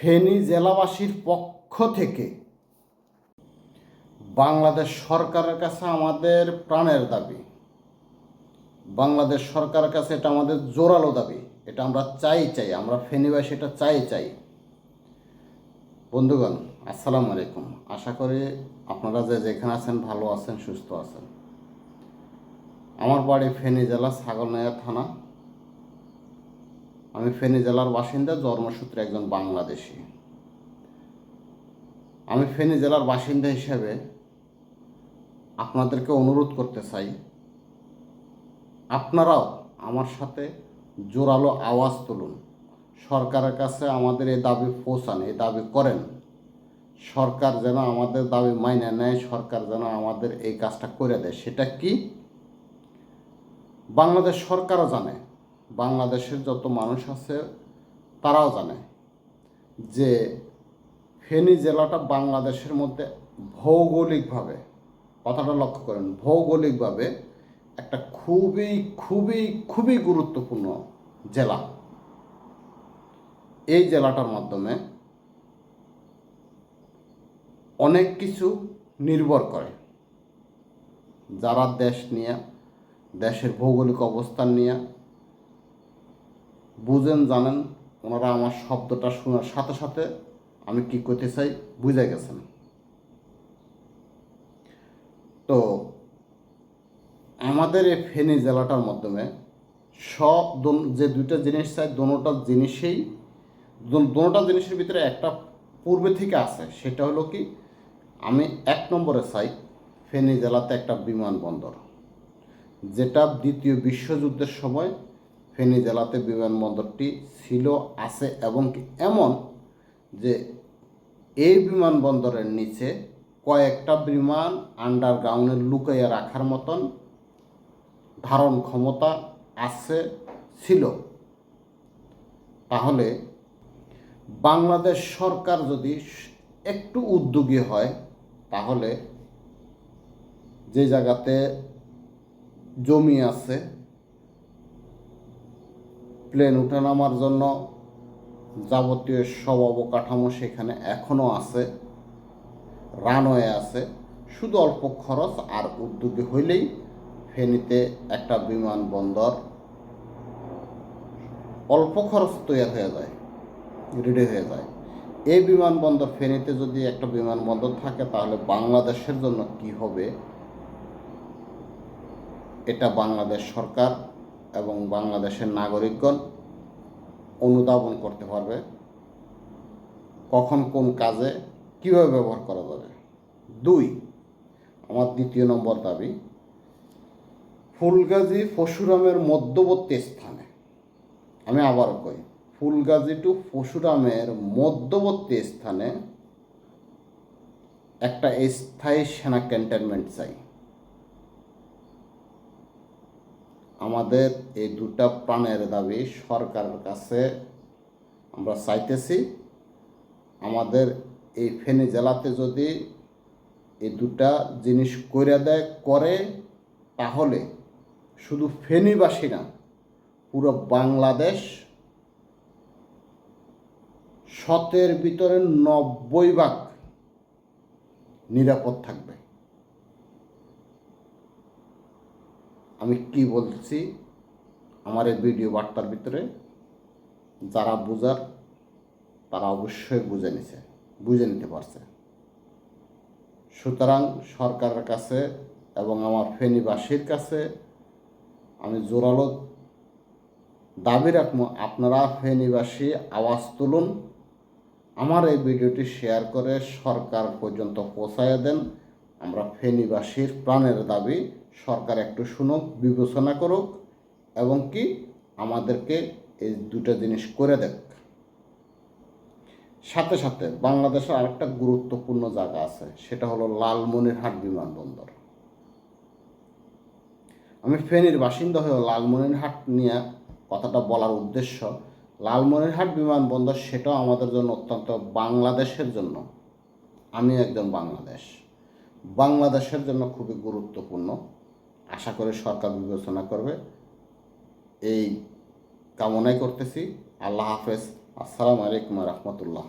ফেনী জেলাবাসীর পক্ষ থেকে বাংলাদেশ সরকারের কাছে আমাদের প্রাণের দাবি। বাংলাদেশ সরকারের কাছে এটা আমাদের জোরালো দাবি। এটা আমরা চাই চাই। আমরা ফেনীবাসী এটা চাই চাই। বন্ধুগণ, আসসালামু আলাইকুম। আশা করি আপনারা যে যেখানে আছেন ভালো আছেন, সুস্থ আছেন। আমার বাড়ি ফেনী জেলা ছাগলনাইয়া থানা। আমি ফেনী জেলার বাসিন্দা, জন্মসূত্রে একজন বাংলাদেশি। আমি ফেনী জেলার বাসিন্দা হিসেবে আপনাদেরকে অনুরোধ করতে চাই, আপনারাও আমার সাথে জোরালো আওয়াজ তুলুন। সরকারের কাছে আমাদের এই দাবি পৌঁছান, এই দাবি করেন। সরকার যেন আমাদের দাবি মাইনে নেয়, সরকার যেন আমাদের এই কাজটা করে দেয়। সেটা কি? বাংলাদেশ সরকারও জানে বাংলাদেশের যত মানুষ আছে, তারাও জানে যে ফেনী জেলাটা বাংলাদেশের মধ্যে ভৌগোলিকভাবে, কথাটা লক্ষ্য করেন, ভৌগোলিকভাবে একটা খুবই খুবই খুবই গুরুত্বপূর্ণ জেলা। এই জেলাটার মাধ্যমে অনেক কিছু নির্ভর করে। যারা দেশ নিয়ে, দেশের ভৌগোলিক অবস্থান নিয়ে বুঝেন, জানেন, ওনারা আমার শব্দটা শোনার সাথে সাথে আমি কি করতে চাই বুঝে গেছেন। তো আমাদের এই ফেনী জেলাটার মাধ্যমে সব যে দুইটা জিনিস চাই, দোনোটা জিনিসেই দোনোটা জিনিসের ভিতরে একটা পূর্বে থেকে আছে, সেটা হলো কি, আমি এক নম্বরে চাই ফেনী জেলাতে একটা বিমানবন্দর, যেটা দ্বিতীয় বিশ্বযুদ্ধের সময় ফেনী জেলাতে বিমানবন্দরটি ছিল, আছে এবং এমন যে এই বিমানবন্দরের নিচে কয়েকটা বিমান আন্ডারগ্রাউন্ডে লুকাইয়া রাখার মতন ধারণ ক্ষমতা আছে, ছিল। তাহলে বাংলাদেশ সরকার যদি একটু উদ্যোগী হয়, তাহলে যে জায়গাতে জমি আছে প্লেন উঠানামার জন্য যাবতীয় সব অবকাঠামো সেখানে এখনও আছে, রানওয়ে আছে। শুধু অল্প খরচ আর উদ্যোগী হইলেই ফেনীতে একটা বিমানবন্দর অল্প খরচ তৈরি হয়ে যায় রেডি হয়ে যায়। এই বিমানবন্দর ফেনীতে যদি একটা বিমানবন্দর থাকে, তাহলে বাংলাদেশের জন্য কি হবে? এটা বাংলাদেশ সরকার এবং বাংলাদেশের নাগরিকগণ অনুধাবন করতে পারবে কখন কোন কাজে কীভাবে ব্যবহার করা যাবে। দুই, আমার দ্বিতীয় নম্বর দাবি, ফুলগাজী পশুরামের মধ্যবর্তী স্থানে, আমি আবার কই, ফুলগাজী টু পশুরামের মধ্যবর্তী স্থানে একটা স্থায়ী সেনা ক্যান্টনমেন্ট চাই। আমাদের এই দুটা প্রাণের দাবি সরকারের কাছে আমরা চাইতেছি। আমাদের এই ফেনী জেলাতে যদি এই দুটা জিনিস করে দেয়, করে, তাহলে শুধু ফেনীবাসী না, পুরো বাংলাদেশ শতের ভিতরে নব্বই ভাগ নিরাপদ থাকবে। আমি কি বলছি? আমার এই ভিডিও বার্তার ভিতরে যারা বোঝার, তারা অবশ্যই বুঝে নিছে, বুঝে নিতে পারছে। সুতরাং সরকারের কাছে এবং আমার ফেনীবাসীর কাছে আমি জোরালো দাবি রাখব, আপনারা ফেনীবাসী আওয়াজ তুলুন, আমার এই ভিডিওটি শেয়ার করে সরকার পর্যন্ত পৌঁছায় দেন। আমরা ফেনীবাসীর প্রাণের দাবি সরকার একটু শুনুক, বিবেচনা করুক এবং কি আমাদেরকে এই দুটো জিনিস করে দেখ। সাথে সাথে বাংলাদেশের আরেকটা গুরুত্বপূর্ণ জায়গা আছে, সেটা হলো লালমনিরহাট বিমানবন্দর। আমি ফেনীর বাসিন্দা হয়েও লালমনিরহাট নিয়ে কথাটা বলার উদ্দেশ্য, লালমনিরহাট বিমানবন্দর সেটাও আমাদের জন্য অত্যন্ত বাংলাদেশের জন্য। আমি একজন বাংলাদেশ। বাংলাদেশের জন্য খুবই গুরুত্বপূর্ণ। আশা করে সরকার বিবেচনা করবে। এই কামনাই করতেছি। আল্লাহ হাফেজ। আসসালামু আলাইকুম রহমতুল্লাহ।